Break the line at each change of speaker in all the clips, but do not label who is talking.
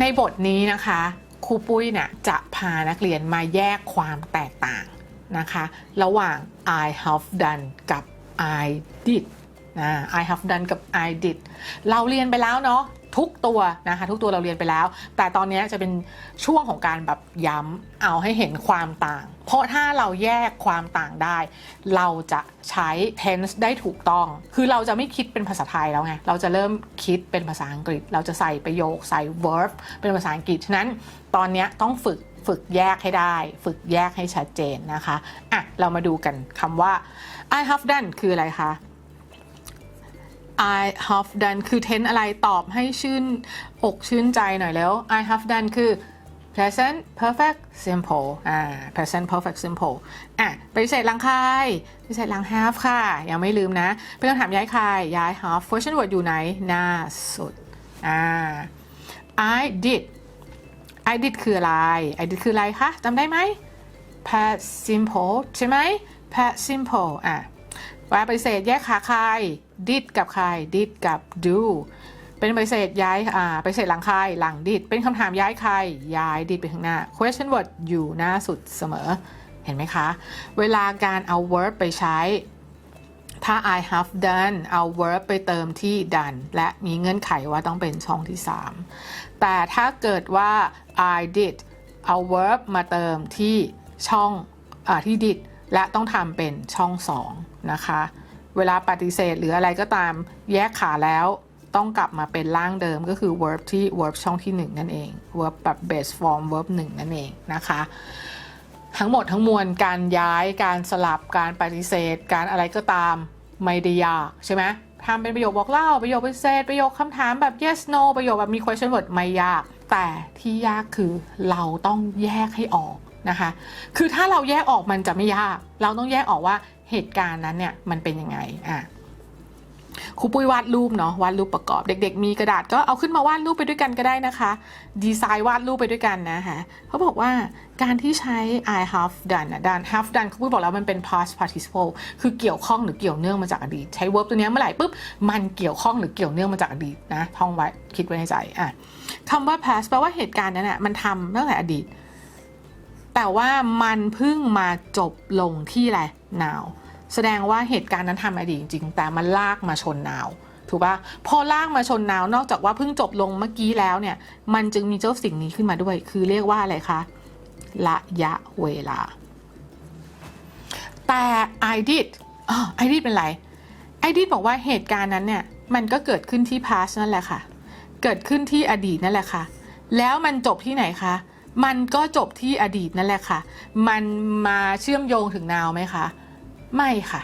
ในบทนี้นะคะครูปุ้ยเนี่ยจะพานักเรียนมาแยกความแตกต่างนะคะ ระหว่าง I have done กับ I did นะ I have done กับ I did เราเรียนไปแล้วเนาะ ทุกตัวนะคะทุกตัวเราเรียนไปแล้ว แต่ตอนนี้จะเป็นช่วงของการแบบย้ำเอาให้เห็นความต่าง เพราะถ้าเราแยกความต่างได้ เราจะใช้ tense ได้ถูกต้อง คือเราจะไม่คิดเป็นภาษาไทยแล้วไง เราจะเริ่มคิดเป็นภาษาอังกฤษ เราจะใส่ประโยคใส่ verb เป็นภาษาอังกฤษ ฉะนั้นตอนนี้ต้องฝึกฝึกแยกให้ได้ ฝึกแยกให้ชัดเจนนะคะ อะ เรามาดูกันคำว่า I have done คืออะไรคะ I have done คือ tense อะไรตอบให้ชื่นอกชื่นใจหน่อยแล้ว I have done คือ present perfect simple อ่า present perfect simple อะปฏิเสธลังใครปฏิเสธลัง have ค่ะ ยังไม่ลืมนะ เป็นคำถามย้ายใครย้าย have question word อยู่ไหน หน้าสุด อ่า I did I did คืออะไร I did คืออะไรคะจำได้ไหม past simple ใช่ไหม past simple อะ ว่าปฏิเสธแยกขาใคร did กับใคร did กับ do เป็นปฏิเสธย้ายอ่าปฏิเสธหลังใครหลัง did เป็นคำถามย้ายใครย้าย did ไปข้างหน้า question word อยู่หน้าสุดเสมอ เห็นไหมคะ เวลาการเอา verb ไปใช้ ถ้า I have done เอา verb ไปเติมที่ done และมีเงื่อนไขว่าต้องเป็นช่องที่ 3 แต่ถ้าเกิดว่า I did เอา verb มาเติมที่ช่องอาที่ did และต้องทำเป็นช่อง 2 นะคะ เวลาปฏิเสธหรืออะไรก็ตามแยกขาแล้วต้องกลับมาเป็นร่างเดิมก็คือ verb ที่ verb ช่องที่ 1 นั่นเอง verb แบบ base form verb 1 นั่นเองนะคะ ทั้งหมดทั้งมวลการย้ายการสลับการปฏิเสธ การอะไรก็ตามไม่ได้ยากใช่ไหมทำเป็นประโยคบอกเล่า ประโยคปฏิเสธ ประโยคคำถามแบบ yes no ประโยคแบบมี question word ไม่ยาก แต่ที่ยากคือเราต้องแยกให้ออกนะคะ คือถ้าเราแยกออกมันจะไม่ยาก เราต้องแยกออกว่า เหตุการณ์นั้นเนี่ยมันเป็นยังไงอะครูปุ้ยวาดรูปเนาะวาดรูปประกอบ เด็ก ๆ มีกระดาษก็เอาขึ้นมาวาดรูปไปด้วยกันก็ได้นะคะ ดีไซน์วาดรูปไปด้วยกันนะคะเขาบอกว่าการที่ใช้ I have done นะ done have done ครูปุ้ยบอกแล้วมันเป็น past participle คือเกี่ยวข้องหรือเกี่ยวเนื่องมาจากอดีต ใช้ verb ตัวเนี้ยเมื่อไหร่ปุ๊บมันเกี่ยวข้องหรือเกี่ยวเนื่องมาจากอดีตนะท่องไว้คิดไว้ในใจอะคำว่า past แปลว่าเหตุการณ์นั้นน่ะมันทำตั้งแต่อดีต แต่ว่ามันเพิ่งมาจบลงที่อะไร now แสดงว่าเหตุการณ์นั้นทำอดีตจริง ๆ แต่มันลากมาชนนาวถูกปะพอลากมาชนนาวนอกจากว่าเพิ่งจบลงเมื่อกี้แล้วเนี่ย มันจึงมีเจ้าสิ่งนี้ขึ้นมาด้วย คือเรียกว่าอะไรคะระยะเวลา แต่ I did อ๋อ I did เป็นไร I did บอกว่าเหตุการณ์นั้นเนี่ย มันก็เกิดขึ้นที่ past นั่นแหละค่ะ เกิดขึ้นที่อดีตนั่นแหละค่ะ แล้วมันจบที่ไหนคะ มันก็จบที่อดีตนั่นแหละค่ะ มันมาเชื่อมโยงถึงนาวไหมคะ ไม่ค่ะ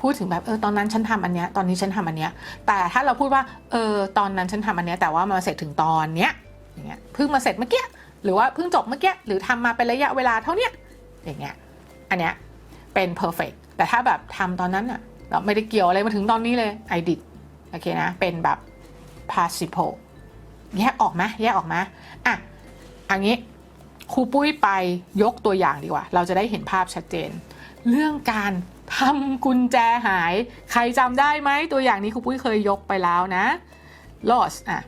พูดถึงแบบเออตอนนั้นฉันทำอันเนี้ย ตอนนี้ฉันทำอันเนี้ย แต่ถ้าเราพูดว่าเออตอนนั้นฉันทำอันเนี้ย แต่ว่ามาเสร็จถึงตอนเนี้ย อย่างเงี้ย เพิ่งมาเสร็จเมื่อกี้ หรือว่าเพิ่งจบเมื่อกี้ หรือทำมาเป็นระยะเวลาเท่าเนี้ย อย่างเงี้ย อันเนี้ยเป็น perfect แต่ถ้าแบบทำตอนนั้นอะเราไม่ได้เกี่ยวอะไรมาถึงตอนนี้เลย I did โอเคนะ เป็นแบบ participle แยกออกไหมแยกออกไหมอะ อันนี้ครูปุ้ยไปยกตัวอย่างดีกว่า เราจะได้เห็นภาพชัดเจน เรื่องการทำกุญแจหาย ใครจำได้ไหมตัวอย่างนี้ครูปุ้ยเคยยกไปแล้วนะ lost อะ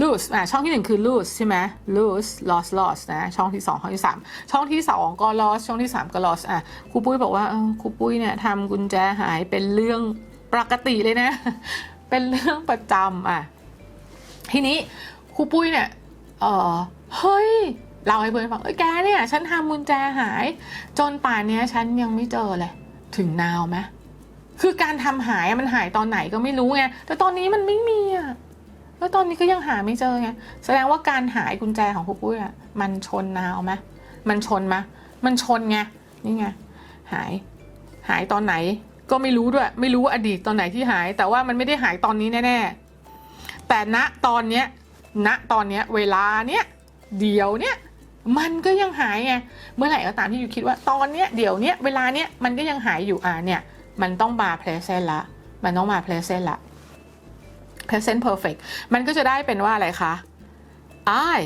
lose อะช่องที่หนึ่งคือ lose ใช่ไหม lose lost lost นะช่องที่สองช่องที่สามช่องที่สองก็ lost ช่องที่สามก็ lost อะครูปุ้ยบอกว่าครูปุ้ยเนี่ยทำกุญแจหายเป็นเรื่องปกติเลยนะ เป็นเรื่องประจำอะทีนี้ครูปุ้ยเนี่ย เออเฮ้ย เราให้เพื่อนฟังเอ้ยแกเนี่ย ฉันทำกุญแจหาย จนป่านนี้ฉันยังไม่เจอเลย ถึงนาวไหมคือการทำหายมันหายตอนไหนก็ไม่รู้ไง แต่ตอนนี้มันไม่มีอะ แล้วตอนนี้ก็ยังหาไม่เจอไง แสดงว่าการหายกุญแจของครูปุ้ยอะ มันชนนาวไหมมันชนไหมมันชนไง นี่ไง หาย หายตอนไหนก็ไม่รู้ด้วย ไม่รู้ว่าอดีตตอนไหนที่หาย แต่ว่ามันไม่ได้หายตอนนี้แน่ๆ แต่ณตอนเนี้ย ณตอนเนี้ยเวลาเนี้ยเดี๋ยวเนี้ยมันก็ยังหายไงเมื่อไหร่ก็ตามที่อยู่คิดว่าตอนเนี้ยเดี๋ยวเนี้ยเวลาเนี้ยมันก็ยังหายอยู่อ่าเนี่ยมันต้องมา present ละมันต้องมา present ละ present perfect มันก็จะได้เป็นว่าอะไรคะ I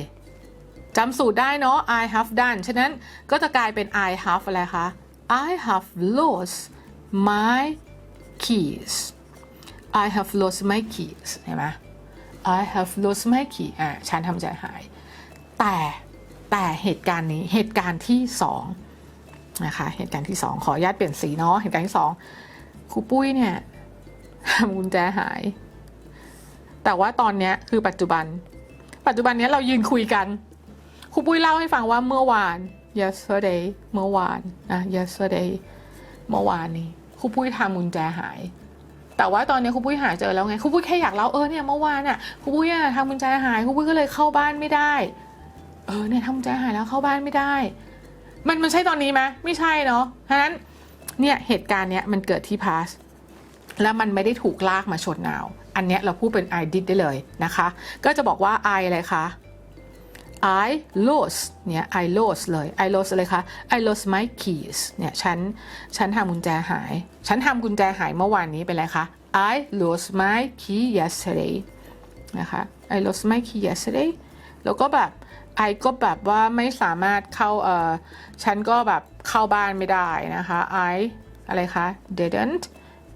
จำสูตรได้เนาะ I have done ฉะนั้นก็จะกลายเป็น I have อะไรคะ I have lost my keys I have lost my keys เห็นไหม I have lost my key อะฉันทำใจหาย แต่แต่เหตุการณ์นี้เหตุการณ์ที่สองนะคะเหตุการณ์ที่สองขออนุญาตเปลี่ยนสีเนาะเหตุการณ์ที่สองครูปุ้ยเนี่ยทำกุญแจหาย แต่ว่าตอนเนี้ยคือปัจจุบัน ปัจจุบันเนี้ยเรายืนคุยกันครูปุ้ยเล่าให้ฟังว่าเมื่อวาน yesterday เมื่อวานนะ yesterday เมื่อวานนี้ครูปุ้ยทำกุญแจหาย แต่ว่าตอนนี้ครูปุ้ยหาเจอแล้วไงครูปุ้ยแค่อยากเล่าเออเนี่ยเมื่อวานอะครูปุ้ยอะทำกุญแจหายครูปุ้ยก็เลยเข้าบ้านไม่ได้ เออเนี่ยทำกุญแจหายแล้วเข้าบ้านไม่ได้ มันมันใช่ตอนนี้ไหมไม่ใช่เนาะเพราะฉะนั้นเนี่ยเหตุการณ์เนี้ยมันเกิดที่ past แล้วมันไม่ได้ถูกลากมาชนนาว อันเนี้ยเราพูดเป็น I did ได้เลยนะคะ ก็จะบอกว่า I อะไรคะ I lost เนี่ย I lost เลย I lost อะไรคะ I lost my keys เนี่ยฉันฉันทำกุญแจหาย ฉันทำกุญแจหายเมื่อวานนี้เป็นไรคะ I lost my key yesterday นะคะ I lost my key yesterday แล้วก็แบบ I ก็แบบว่าไม่สามารถเข้าเออฉันก็แบบเข้าบ้านไม่ได้นะคะ I อะไรคะ didn't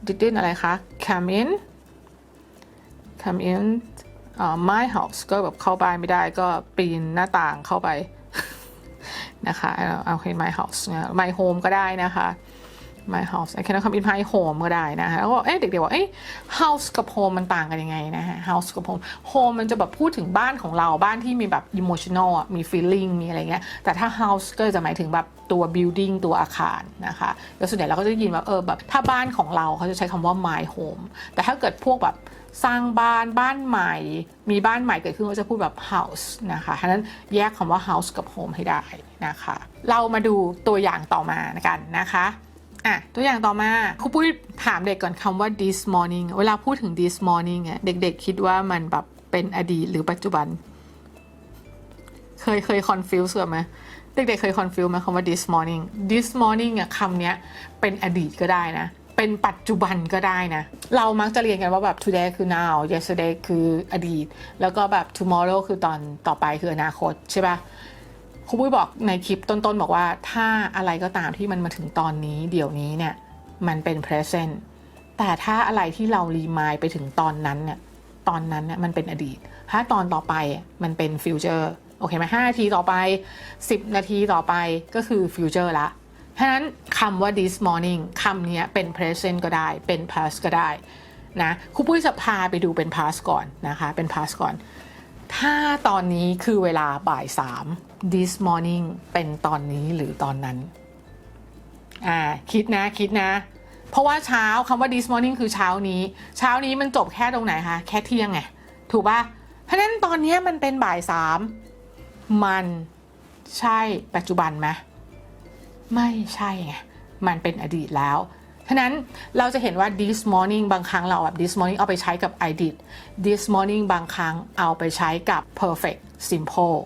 didn't อะไรคะ come in come in my house ก็แบบเข้าบ้านไม่ได้ก็ปีนหน้าต่างเข้าไปนะคะเอาเอาเห็น my house my home ก็ได้นะคะ my house I cannot come in my home ก็ได้นะคะแล้วก็เอ๊ะเด็กๆว่าเอ๊ะ house กับ home มันต่างกันยังไงนะฮะ house กับ home home มันจะแบบพูดถึงบ้านของเราบ้านที่มีแบบ emotional อะมี feeling มีอะไรเงี้ยแต่ถ้า house ก็จะหมายถึงแบบ ตัว building ตัวอาคารนะคะแล้วส่วนใหญ่เราก็จะได้ยินว่าเออแบบถ้าบ้านของเราเขาจะใช้คำว่า my home แต่ถ้าเกิดพวกแบบสร้างบ้านบ้านใหม่ มีบ้านใหม่เกิดขึ้นก็จะพูดแบบ house นะคะฉะนั้นแยกคำว่า house กับ home ให้ได้นะคะ เรามาดูตัวอย่างต่อมากันนะคะอะตัวอย่างต่อมาครูปุ้ยถามเด็กก่อนคำว่า this morning เวลาพูดถึง this morning อะเด็กๆ คิดว่ามันแบบเป็นอดีตหรือปัจจุบัน เคยเคย confuse กันไหม เด็กๆเคย confuse ไหมคำว่า this morning this morning อะคำเนี้ยเป็นอดีตก็ได้นะ เป็นปัจจุบันก็ได้นะ เรามักจะเรียนกันว่าแบบ today คือ now yesterday คืออดีต แล้วก็แบบ tomorrow คือตอนต่อไปคืออนาคตใช่ปะครูปุ้ยบอกในคลิปต้นๆ บอกว่าถ้าอะไรก็ตามที่มันมาถึงตอนนี้เดี๋ยวนี้เนี่ยมันเป็น present แต่ถ้าอะไรที่เรารีมายไปถึงตอนนั้นเนี่ยตอนนั้นเนี่ยมันเป็นอดีต ถ้าตอนต่อไปมันเป็น future โอเคไหมห้านาทีต่อไป 10 นาทีต่อไปก็คือ future ละเพราะฉะนั้นคำว่า this morning คำนี้เป็น present ก็ได้เป็น past ก็ได้นะครูปุ้ยจะพาไปดูเป็น past ก่อนนะคะเป็น past ก่อน ถ้าตอนนี้คือเวลาบ่ายสาม this morning เป็นตอนนี้หรือตอนนั้นอ่าคิดนะคิดนะเพราะว่าเช้าคำว่า this morning คือเช้านี้ เช้านี้มันจบแค่ตรงไหนคะ แค่เที่ยงไง ถูกปะเพราะนั้นตอนนี้มันเป็นบ่ายสาม มันใช่ปัจจุบันไหมไม่ใช่ไงมันเป็นอดีตแล้วฉะนั้นเราจะเห็นว่า this morning บางครั้งเราแบบ this morning เอาไปใช้กับ I did this morning บางครั้งเอาไปใช้กับ perfect simple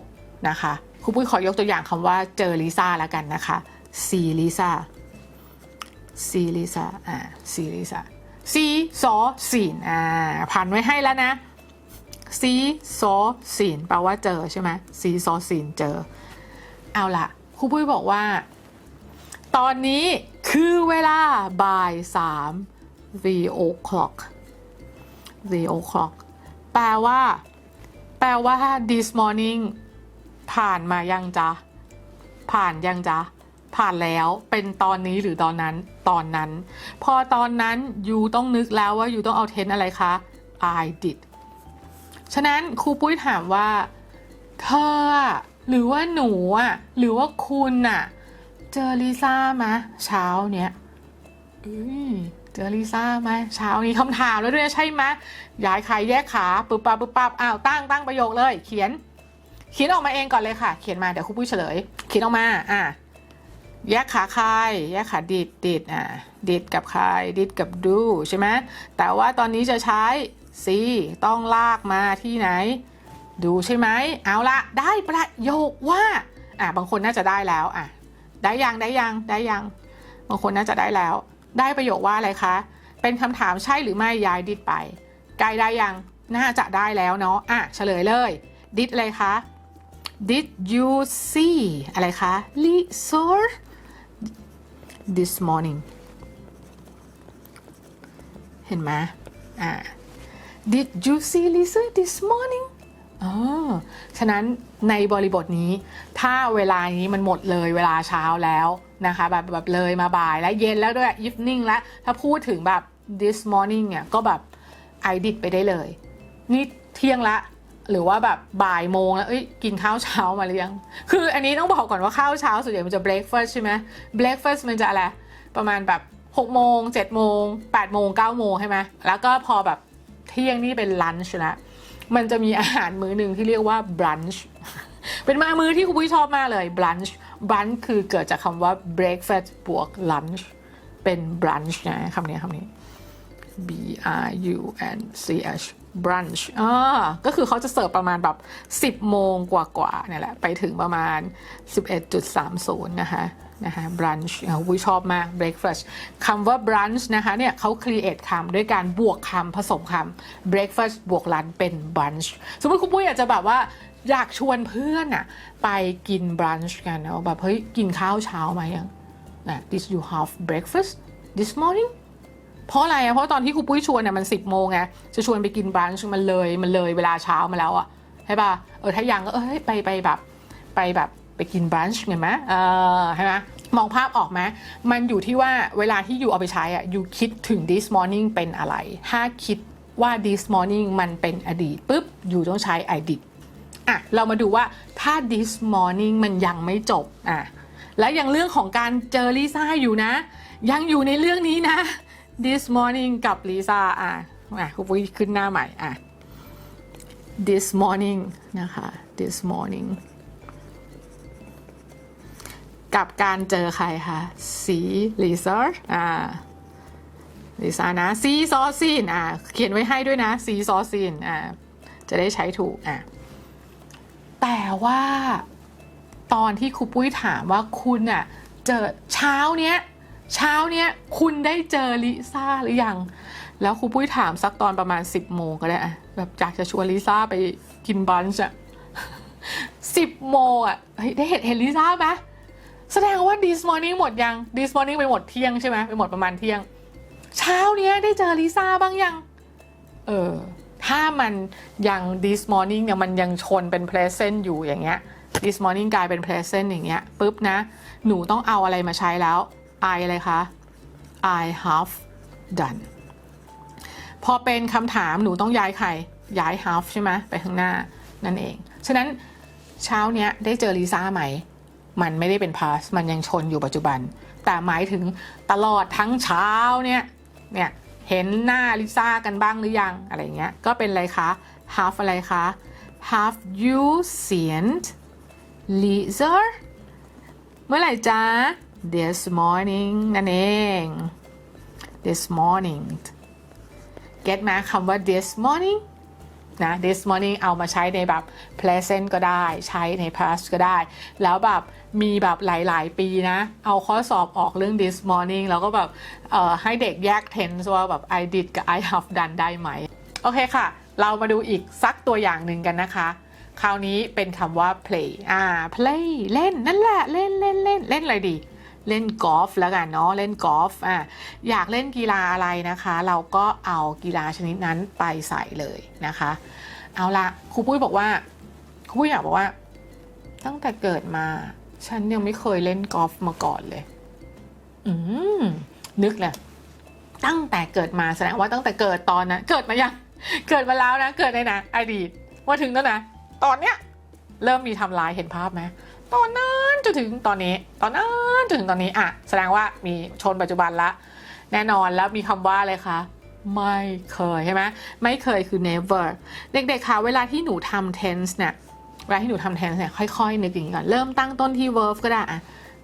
นะคะครูปุ้ยขอยกตัวอย่างคำว่าเจอลิซ่าแล้วกันนะคะ see Lisa see Lisa อ่า see Lisa see saw seen อ่าผ่านไว้ให้แล้วนะ see saw seen แปลว่าเจอใช่ไหม see saw seen เจอ เอาล่ะครูปุ้ยบอกว่า ตอนนี้คือเวลาบ่ายสาม v o'clock v o'clock แปลว่า แปลว่า this morning ผ่านมายังจ๊ะ ผ่านยังจ๊ะ ผ่านแล้ว เป็นตอนนี้หรือตอนนั้น ตอนนั้น พอตอนนั้นยูต้องนึกแล้วว่ายูต้องเอาเทนอะไรคะ I did ฉะนั้นครูปุ้ยถามว่า เธอหรือว่าหนูอะ หรือว่าคุณอะ เจอลิซ่าไหมเช้าเนี้ยเอ้ยเจอลิซ่าไหมเช้านี้คำถามแล้วด้วยใช่ไหมย้ายใครแยกขาปึ๊บปับปึ๊บปับอ้าวตั้งตั้งประโยคเลย เขียน เขียนออกมาเองก่อนเลยค่ะ เขียนมาเดี๋ยวครูปุ้ยเฉลย เขียนออกมา อะแยกขาใครแยกขาดิดดิดอะดิดกับใครดิดกับดูใช่ไหมแต่ว่าตอนนี้จะใช้ ซีต้องลากมาที่ไหน ดูใช่ไหมเอาละได้ประโยคว่าอะบางคนน่าจะได้แล้วอะได้ยังได้ยังได้ยังบางคนน่าจะได้แล้ว ได้ประโยคว่าอะไรคะ เป็นคำถามใช่หรือไม่ย้ายดิดไปใกล้ได้ยังน่าจะได้แล้วเนาะอะเฉลยเลยดิดอะไรคะ Did you see อะไรคะ Lisa this morning เห็นไหมอ่า did you see Lisa this morning อ๋อฉะนั้นในบริบทนี้ ถ้าเวลานี้มันหมดเลยเวลาเช้าแล้วนะคะแบบแบบเลยมาบ่ายและเย็นแล้วด้วย evening แล้ว ถ้าพูดถึงแบบ this morning เนี่ยก็แบบ I did ไปได้เลย นี่เที่ยงละ หรือว่าแบบบ่ายโมงแล้วเอ้ยกินข้าวเช้ามาหรือยัง คืออันนี้ต้องบอกก่อนว่าข้าวเช้าส่วนใหญ่มันจะ breakfast ใช่ไหม breakfast มันจะอะไร ประมาณแบบ6โมง7โมง8โมง9โมงใช่ไหมแล้วก็พอแบบ ที่ยงนี่เป็น lunch ละมันจะมีอาหารมื้อหนึ่งที่เรียกว่า brunch เป็นมามื้อที่คุณปุ้ยชอบมากเลย brunch brunch คือเกิดจากคำว่า breakfast บวก lunch เป็น brunch นะคำนี้คำนี้ B R U N C H brunch อ่าก็คือเขาจะเสิร์ฟประมาณแบบ 10 โมงกว่าๆเนี่ยแหละ ไปถึงประมาณ 11.30 นะคะ นะคะ brunch อ่าวิชอบมาก breakfast คำว่า brunch นะคะเนี่ยเขา create คำด้วยการบวกคำผสมคำ breakfast บวก lunch เป็น brunch สมมติคุณปุ้ยอยากจะแบบว่าอยากชวนเพื่อนอะไปกิน brunch กันนะแบบเฮ้ยกินข้าวเช้ามายังนะ did you have breakfast this morning เพราะอะไรอะเพราะตอนที่ครูปุ้ยชวนเนี่ยมันสิบโมงไงจะชวนไปกินบรันช์มันเลยมันเลยเวลาเช้ามาแล้วอะใช่ป่ะเออถ้ายังก็เออไปไปแบบ ไปแบบไปกินบรันช์ไงไหมเออใช่ไหม มองภาพออกไหมมันอยู่ที่ว่าเวลาที่อยู่เอาไปใช้อะอยู่คิดถึง this morning เป็นอะไร ถ้าคิดว่า this morning มันเป็นอดีตปุ๊บ อยู่ต้องใช้ I did อะ เรามาดูว่าถ้า this morning มันยังไม่จบ อะ และยังเรื่องของการเจอลิซ่าอยู่นะ ยังอยู่ในเรื่องนี้นะ this morning กับลิซ่า อะ อะคุณปุ้ยขึ้นหน้าใหม่ อะ this morning นะคะ this morning กับการเจอใครคะสีลิซ่าอ่าลิซ่านะซีซอซินอะเขียนไว้ให้ด้วยนะซีซอซินอะจะได้ใช้ถูกอะแต่ว่าตอนที่ครูปุ้ยถามว่าคุณอะเจอเช้าเนี้ยเช้าเนี้ยคุณได้เจอลิซ่าหรือยัง แล้วครูปุ้ยถามสักตอนประมาณ 10โมงก็ได้อะแบบอยากจะชวนลิซ่าไปกินบันช์อะสิบโมงอะได้เห็นเห็นลิซ่าไหม this morning หมดยัง this morning ไปหมดเที่ยงใช่ไหมไปหมดประมาณเที่ยง เช้าเนี้ยได้เจอลิซ่าบ้างยัง เออ ถ้ามันยัง this morning เนี่ยมันยังชนเป็น present อยู่อย่างเงี้ย this morning กลายเป็น present อย่างเงี้ยปุ๊บนะ หนูต้องเอาอะไรมาใช้แล้ว I อะไรคะ I have done พอเป็นคำถามหนูต้องย้ายใคร ย้าย have ใช่ไหมไปข้างหน้านั่นเอง ฉะนั้นเช้าเนี้ยได้เจอลิซ่าไหม มันไม่ได้เป็น past มันยังชนอยู่ปัจจุบัน แต่หมายถึงตลอดทั้งเช้าเนี่ย เนี่ย เห็นหน้าลิซ่ากันบ้างหรือยัง อะไรเงี้ย ก็เป็นอะไรคะ have อะไรคะ have you seen Lisa เมื่อไหร่จ๊ะ this morning นั่นเอง this morning get มาคำว่า this morning นะ this morning เอามาใช้ในแบบ present ก็ได้ ใช้ใน past ก็ได้ แล้วแบบมีแบบหลาย ๆ ปีนะ เอาข้อสอบออกเรื่อง this morning แล้วก็แบบให้เด็กแยก tense ว่าแบบ I did กับ I have done ได้ไหม โอเคค่ะ เรามาดูอีกสักตัวอย่างหนึ่งกันนะคะ คราวนี้เป็นคำว่า play อ่า play เล่น นั่นแหละ เล่นเล่นเล่นเล่นอะไรดี เล่นกอล์ฟแล้วกันเนาะเล่นกอล์ฟอะอยากเล่นกีฬาอะไรนะคะ เราก็เอากีฬาชนิดนั้นไปใส่เลยนะคะ เอาละครูปุ้ยบอกว่าครูปุ้ยอยากบอกว่า ตั้งแต่เกิดมาฉันยังไม่เคยเล่นกอล์ฟมาก่อนเลย อืมนึกเลยตั้งแต่เกิดมาแสดงว่าตั้งแต่เกิดตอนนั้นเกิดมายังเกิดมาแล้วนะ เกิดในนะอดีตมาถึงแล้วนะ ตอนเนี้ย เริ่มมีทำลายเห็นภาพไหม ตอนนั้นจนถึงตอนนี้ ตอนนั้นจนถึงตอนนี้อะแสดงว่ามีชนปัจจุบันละ แน่นอนแล้วมีคำว่าอะไรคะไม่เคยใช่ไหมไม่เคยคือ never เด็กๆคะเวลาที่หนูทำ tense เนี่ยเวลาที่หนูทำ tense เนี่ยค่อยๆนึกอย่างนี้ก่อนเริ่มตั้งต้นที่ verb ก็ได้อะ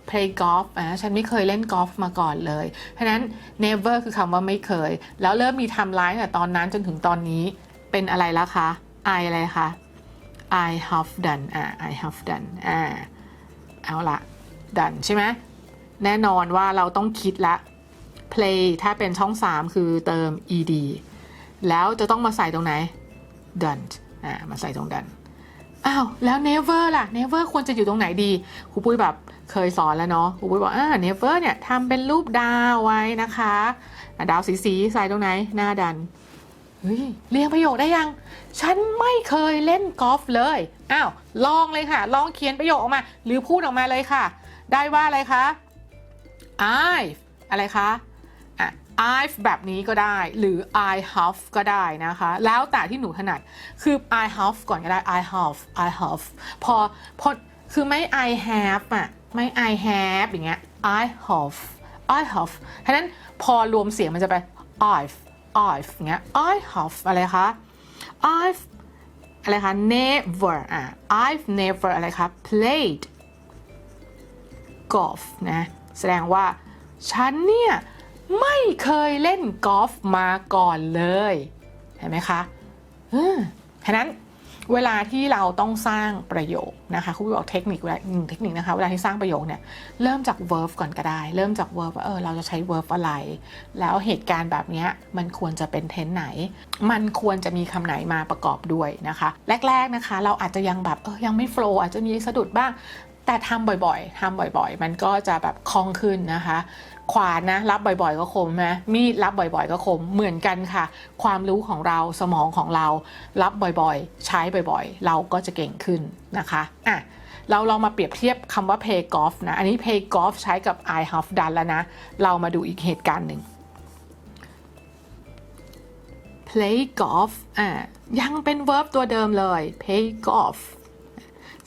play golf อะฉันไม่เคยเล่นกอล์ฟมาก่อนเลย เพราะนั้น never คือคำว่าไม่เคย แล้วเริ่มมีทม์ไลน์ตั้งแต่ตอนนั้นจนถึงตอนนี้เป็นอะไรแล้วคะ I อะไรคะ I have done อ่า I have done อ่า เอาละ done ใช่ไหมแน่นอนว่าเราต้องคิดละ play ถ้าเป็นช่อง 3 คือเติม ed แล้วจะต้องมาใส่ตรงไหน done อ่ามาใส่ตรง done อ้าวแล้ว never ล่ะ never ควรจะอยู่ตรงไหนดีครูปุ้ยแบบเคยสอนแล้วเนาะครูปุ้ยบอกอ่า never เนี่ยทำเป็นรูปดาวไว้นะคะ ดาวสีสีๆใส่ตรงไหน หน้าดัน เฮ้ยเรียงประโยคได้ยัง ฉันไม่เคยเล่นกอล์ฟเลย อ้าว ลองเลยค่ะ ลองเขียนประโยคออกมา หรือพูดออกมาเลยค่ะ ได้ว่าอะไรคะ I've อะไรคะอะ I've แบบนี้ก็ได้ หรือ I have ก็ได้นะคะ แล้วแต่ที่หนูถนัด คือ I have ก่อนก็ได้ I have I have พอพอคือไม่ I have อะ ไม่ I have อย่างเงี้ย I have I have ฉะนั้นพอรวมเสียงมันจะไป I've I've เงี้ย I have อะไรคะ I've อะไรคะ never อะ I've never อะไรคะ played golf นะแสดงว่าฉันเนี่ยไม่เคยเล่นกอล์ฟมาก่อนเลย เห็นไหมคะเพราะนั้น เวลาที่เราต้องสร้างประโยคนะคะคุณบอกเทคนิคเวลาหนึ่งเทคนิคนะคะเวลาที่สร้างประโยคเนี่ยเริ่มจาก verb ก่อนก็ได้ เริ่มจาก verb ว่าเออเราจะใช้ verb อะไร แล้วเหตุการณ์แบบเนี้ยมันควรจะเป็นเทนไหน มันควรจะมีคำไหนมาประกอบด้วยนะคะ แรก ๆนะคะ เราอาจจะยังแบบเออยังไม่โฟล์อาจจะมีสะดุดบ้าง แต่ทำบ่อยๆทำบ่อยๆ มันก็จะแบบคล่องขึ้นนะคะ ขวานนะรับบ่อยๆ ก็คมนะมีดรับบ่อยๆ ก็คมเหมือนกันค่ะ ความรู้ของเราสมองของเรา รับบ่อยๆ ใช้บ่อยๆ เราก็จะเก่งขึ้นนะคะอะเราลองมาเปรียบเทียบคำว่า play golf นะ อันนี้ play golf ใช้กับ I have done แล้วนะ เรามาดูอีกเหตุการณ์หนึ่ง play golf อะยังเป็น verb ตัวเดิมเลย play golf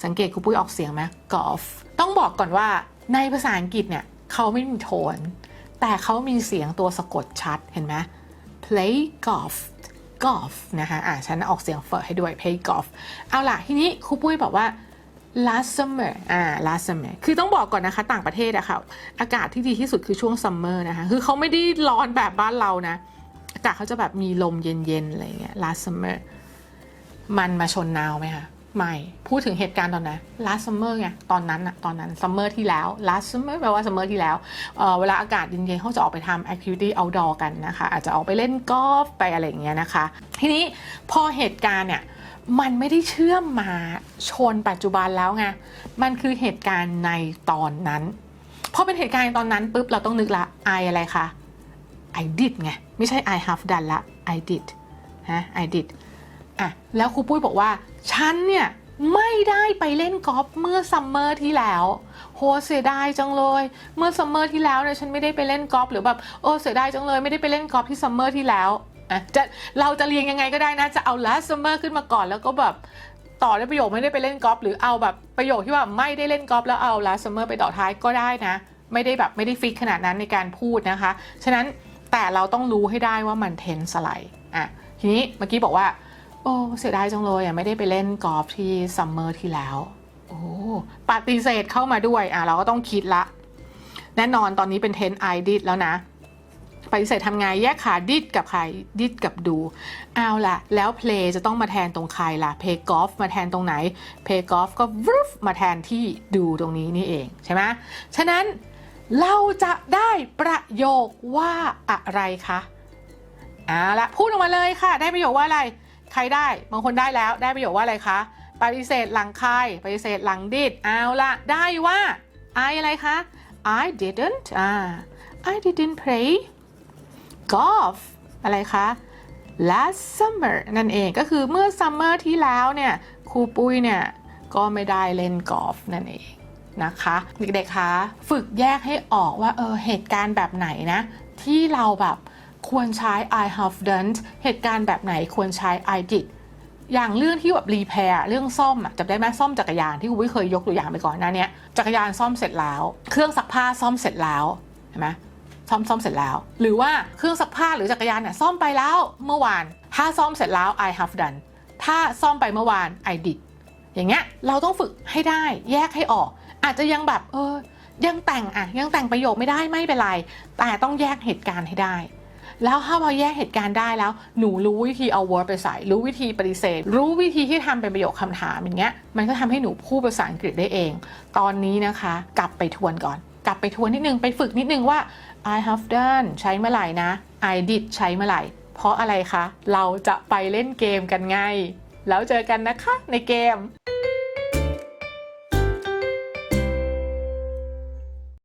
สังเกตครูปุ้ยออกเสียงไหม golf ต้องบอกก่อนว่าในภาษาอังกฤษเนี่ยเขาไม่มีโทน แต่เขามีเสียงตัวสะกดชัดเห็นไหม play golf golf นะคะอะฉันออกเสียงเฟิร์ให้ด้วย play golf เอาล่ะ ทีนี้ครูปุ้ยบอกว่า last summer อ่า last summer คือต้องบอกก่อนนะคะ ต่างประเทศอะค่ะ อากาศที่ดีที่สุดคือช่วง summer นะคะ คือเขาไม่ได้ร้อนแบบบ้านเรานะ อากาศเขาจะแบบมีลมเย็นๆ อะไรเงี้ย last summer มันมาชนนาวไหมคะ ไม่ พูดถึงเหตุการณ์ตอนไหน last summer ไงตอนนั้นอะตอนนั้น summer ที่แล้ว last summer แปลว่า summer ที่แล้วเเวลาอากาศเย็นๆเขาจะออกไปทำ activity outdoor กันนะคะ อาจจะออกไปเล่นกอล์ฟไปอะไรอย่างเงี้ยนะคะ ทีนี้พอเหตุการณ์เนี่ยมันไม่ได้เชื่อมมาชนปัจจุบันแล้วไง มันคือเหตุการณ์ในตอนนั้นพอเป็นเหตุการณ์ในตอนนั้นปุ๊บเราต้องนึกละ I อะไรคะ I did ไง ไม่ใช่ I have done ละ I did ฮะ I did อะแล้วครูปุ้ยบอกว่า ฉันเนี่ยไม่ได้ไปเล่นกอล์ฟเมื่อซัมเมอร์ที่แล้ว โหเสียดายจังเลย เมื่อซัมเมอร์ที่แล้วเนี่ยฉันไม่ได้ไปเล่นกอล์ฟหรือแบบโอ้เสียดายจังเลยไม่ได้ไปเล่นกอล์ฟที่ซัมเมอร์ที่แล้วอะจะเราจะเรียงยังไงก็ได้นะจะเอา last summer ขึ้นมาก่อนแล้วก็แบบต่อด้วยประโยคไม่ได้ไปเล่นกอล์ฟหรือเอาแบบประโยคที่ว่าไม่ได้เล่นกอล์ฟแล้วเอา last summer ไปต่อท้ายก็ได้นะ ไม่ได้แบบไม่ได้ฟิกขนาดนั้นในการพูดนะคะ ฉะนั้นแต่เราต้องรู้ให้ได้ว่ามันเทนสไลด์อะทีนี้เมื่อกี้บอกว่า โอ้เสียดายจังเลยอะไม่ได้ไปเล่นกอล์ฟที่ซัมเมอร์ที่แล้ว โอ้ปฏิเสธเข้ามาด้วยอะเราก็ต้องคิดละ แน่นอนตอนนี้เป็นเทนไอดิดแล้วนะปฏิเสธทำไงแยกขาดิดกับใครดิดกับดูเอาล่ะ แล้วเพลจะต้องมาแทนตรงใครล่ะเพย์กอล์ฟมาแทนตรงไหนเพย์กอล์ฟก็วึฟมาแทนที่ดูตรงนี้นี่เองใช่ไหมฉะนั้นเราจะได้ประโยคว่าอะไรคะเอาละพูดออกมาเลยค่ะ ได้ประโยคว่าอะไร ใครได้บางคนได้แล้วได้ประโยคว่าอะไรคะ ปฏิเสธหลังใครปฏิเสธหลังดิดเอาละได้ว่า I อะไรคะ I didn't อ่า I didn't play golf อะไรคะ last summer นั่นเองก็คือเมื่อ summer ที่แล้วเนี่ยครูปุ้ยเนี่ยก็ไม่ได้เล่นกอล์ฟนั่นเองนะคะเด็กๆคะฝึกแยกให้ออกว่าเออเหตุการณ์แบบไหนนะ ที่เราแบบ ควรใช้ I have done เหตุการณ์แบบไหนควรใช้ I did อย่างเรื่องที่แบบรีแพร์เรื่องซ่อมอะจำได้ไหมซ่อมจักรยานที่คุณวิเคยยกตัวอย่างไปก่อนหน้าเนี้ยจักรยานซ่อมเสร็จแล้ว เครื่องซักผ้าซ่อมเสร็จแล้วเห็นไหมซ่อมซ่อมเสร็จแล้ว หรือว่าเครื่องซักผ้าหรือจักรยานเนี่ยซ่อมไปแล้วเมื่อวาน ถ้าซ่อมเสร็จแล้ว I have done ถ้าซ่อมไปเมื่อวาน I did อย่างเงี้ยเราต้องฝึกให้ได้แยกให้ออก อาจจะยังแบบเออยังแต่งอะยังแต่งประโยคไม่ได้ไม่เป็นไร แต่ต้องแยกเหตุการณ์ให้ได้ แล้วถ้าพอแยกเหตุการณ์ได้แล้ว หนูรู้วิธีเอา word ไปใส่ รู้วิธีปฏิเสธ รู้วิธีที่ทำเป็นประโยคคำถามอย่างเงี้ย มันก็ทำให้หนูพูดภาษาอังกฤษได้เอง ตอนนี้นะคะ กลับไปทวนก่อน กลับไปทวนนิดนึง ไปฝึกนิดนึงว่า I have done ใช้เมื่อไหร่นะ I did ใช้เมื่อไหร่ เพราะอะไรคะ เราจะไปเล่นเกมกันไง แล้วเจอกันนะคะในเกม